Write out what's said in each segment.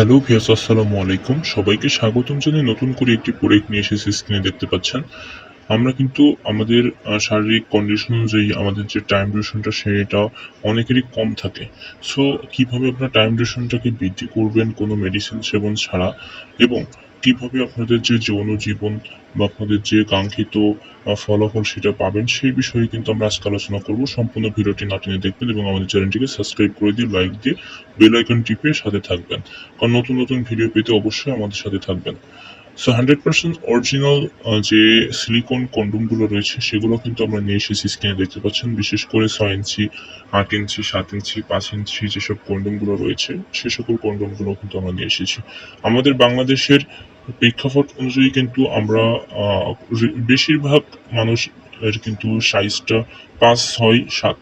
Hello ভিয়াস আসসালামু আলাইকুম। সবাইকে স্বাগতম জানিয়ে নতুন করে একটি প্রোডাক্ট নিয়ে এসেছি স্ক্রিনে দেখতে পাচ্ছেন। আমরা কিন্তু আমাদের শারীরিক কন্ডিশন অনুযায়ী আমাদের যে টাইম ডিউরেশনটা সেটা অনেকেরই কম থাকে। সো কীভাবে আপনার টাইম ডিউরেশনটাকে বৃদ্ধি করবেন কোনো মেডিসিন সেবন ছাড়া? এবং কীভাবে আপনাদের যে যৌন জীবন বা আপনাদের যে কাঙ্ক্ষিত ফলাফল সেটা পাবেন সেই বিষয়ে কিন্তু আমরা আজকে আলোচনা করব। সম্পূর্ণ ভিডিওটি না টেনে দেখবেন এবং আমাদের চ্যানেলটিকে সাবস্ক্রাইব করে দিয়ে লাইক দিয়ে বেল আইকন টিপে সাথে থাকবেন। কারণ নতুন নতুন ভিডিও পেতে অবশ্যই আমাদের সাথে থাকবেন। সো হান্ড্রেড পার্সেন্ট অরিজিনাল যে সিলিকন কন্ডোমগুলো রয়েছে, সেগুলো কিন্তু আমরা নিয়ে এসেছি স্ক্রিনে দেখতে পাচ্ছেন? বিশেষ করে ছয় ইঞ্চি, আট ইঞ্চি, সাত ইঞ্চি, পাঁচ ইঞ্চি যেসব কন্ডোমগুলো রয়েছে, সে সকল কন্ডোমগুলো কিন্তু আমরা নিয়ে এসেছি। আমাদের বাংলাদেশের প্রেক্ষাপট অনুযায়ী কিন্তু আমরা বেশিরভাগ মানুষ কিন্তু সাইজটা পাঁচ, ছয়, সাত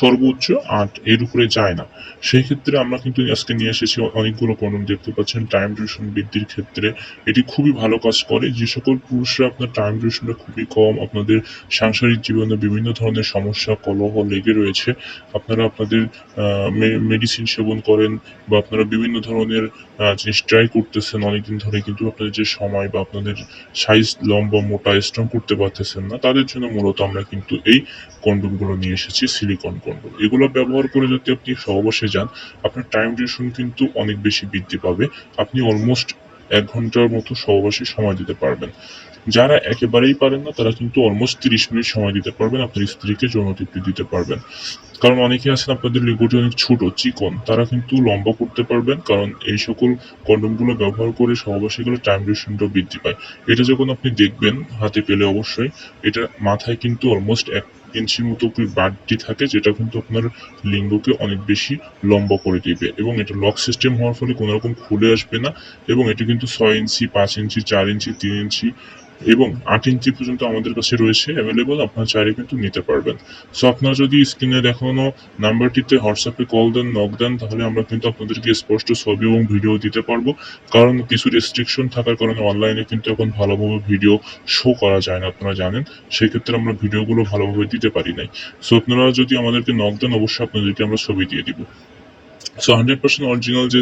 সর্বোচ্চ আট এর উপরে যায় না। সেই ক্ষেত্রে আমরা কিন্তু আজকে নিয়ে এসেছি অনেকগুলো কন্ডোম দেখতে পাচ্ছেন টাইম ডিউরেশন বৃদ্ধির ক্ষেত্রে এটি খুবই ভালো কাজ করে। যে সকল পুরুষরা আপনার টাইম ডিউরেশনটা খুবই কম, আপনাদের সাংসারিক জীবনে বিভিন্ন ধরনের সমস্যা, কলহ লেগে রয়েছে, আপনারা আপনাদের মেডিসিন সেবন করেন বা আপনারা বিভিন্ন ধরনের জিনিস ট্রাই করতেছেন, অনেকদিন ধরে কিন্তু আপনাদের যে সময় বা আপনাদের সাইজ লম্বা, মোটা স্ট্রং করতে পারতেছেন না, তাদের জন্য মূলত আমরা কিন্তু এই কন্ডোমগুলো নিয়ে এসেছি সিলিকন কন্ডোম এগুলো ব্যবহার করে যদি আপনি সহবাসে যান, আপনার টাইম ডিউরেশন কিন্তু অনেক বেশি বৃদ্ধি পাবে। আপনি অলমোস্ট এক ঘণ্টার মতো সহবাসে সময় দিতে পারবেন। যারা একেবারেই পারেন না, তারা কিন্তু অলমোস্ট তিরিশ মিনিট সময় দিতে পারবেন, আপনার স্ত্রীকে যৌন তৃপ্তি দিতে পারবেন। কারণ অনেকে আছেন, আপনাদের লিঙ্গটি অনেক ছোট চিকন, তারা কিন্তু লম্বা করতে পারবেন, কারণ এই সকল কন্ডোমগুলো ব্যবহার করে সহবাসে গেলে টাইম ডিউরেশনটা বৃদ্ধি পায়। এটা যখন আপনি দেখবেন হাতে পেলে অবশ্যই, এটা মাথায় কিন্তু অলমোস্ট এক ইঞ্চির মতো কি বাড়তি থাকে, যেটা কিন্তু আপনার লিঙ্গকে অনেক বেশি লম্বা করে দিবে। এবং এটা লক সিস্টেম হওয়ার ফলে কোনো রকম খুলে আসবে না। এবং এটি কিন্তু ছয় ইঞ্চি, পাঁচ ইঞ্চি, চার ইঞ্চি, তিন ইঞ্চি এবং আট ইঞ্চি পর্যন্ত আমাদের কাছে রয়েছে অ্যাভেলেবল আপনার চাইলে কিন্তু নিতে পারবেন। সো আপনারা যদি স্ক্রিনে দেখানো নাম্বারটিতে হোয়াটসঅ্যাপে কল দেন নক দেন, তাহলে আমরা কিন্তু আপনাদেরকে স্পষ্ট ছবি এবং ভিডিও দিতে পারব। কারণ কিছু রেস্ট্রিকশন থাকার কারণে অনলাইনে কিন্তু এখন ভালোভাবে ভিডিও শো করা যায় না, আপনারা জানেন। সেক্ষেত্রে আমরা ভিডিওগুলো ভালোভাবে দিতে পারি নাই। সো আপনারা যদি আমাদেরকে নক দেন অবশ্যই আপনাদেরকে আমরা ছবি দিয়ে দিব। সো হান্ড্রেড পার্সেন্ট অরিজিনাল যে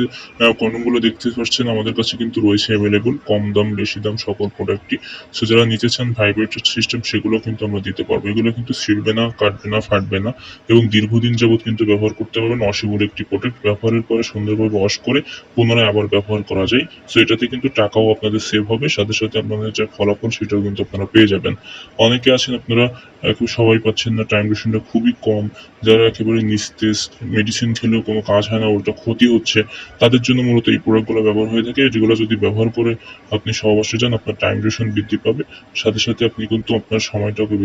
কন্ডোমগুলো দেখতে পাচ্ছেন, আমাদের কাছে কিন্তু রয়েছে অ্যাভেলেবল কম দাম, বেশি দাম, সকল প্রোডাক্টই সো যারা নিতে চান ভাইব্রেটেড সিস্টেম সেগুলো কিন্তু আমরা দিতে পারব। এগুলো কিন্তু ছিঁড়বে না, কাটবে না, ফাটবে না এবং দীর্ঘদিন যাবত কিন্তু ব্যবহার করতে পারবেন। অসীমুল একটি প্রোডাক্ট ব্যবহারের পরে সুন্দরভাবে ওয়াশ করে পুনরায় আবার ব্যবহার করা যায়। সো এটাতে কিন্তু টাকাও আপনাদের সেভ হবে। সাথে সাথে আপনাদের যা ফলাফল, সেটাও কিন্তু আপনারা পেয়ে যাবেন। অনেকে আছেন, আপনারা এখন সবাই পাচ্ছেন না টাইম ডিউরেশনটা খুবই কম। যারা একেবারে নিস্তেজ মেডিসিন খেলেও কোনো কাজ হয় না, উল্টো ক্ষতি হচ্ছে, তাদের জন্য মূলত এই প্রোডাক্টগুলো ব্যবহার হয়ে থাকে। যেগুলো যদি ব্যবহার করে আপনি সহবাসে যান, আপনার টাইম ডিউরেশন বৃদ্ধি পাবে। সাথে সাথে আপনি কিন্তু আপনার সময়টাকে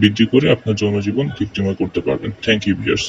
বৃদ্ধি করে আপনার জনজীবন তৃপ্তিময় করতে পারবেন। Thank you viewers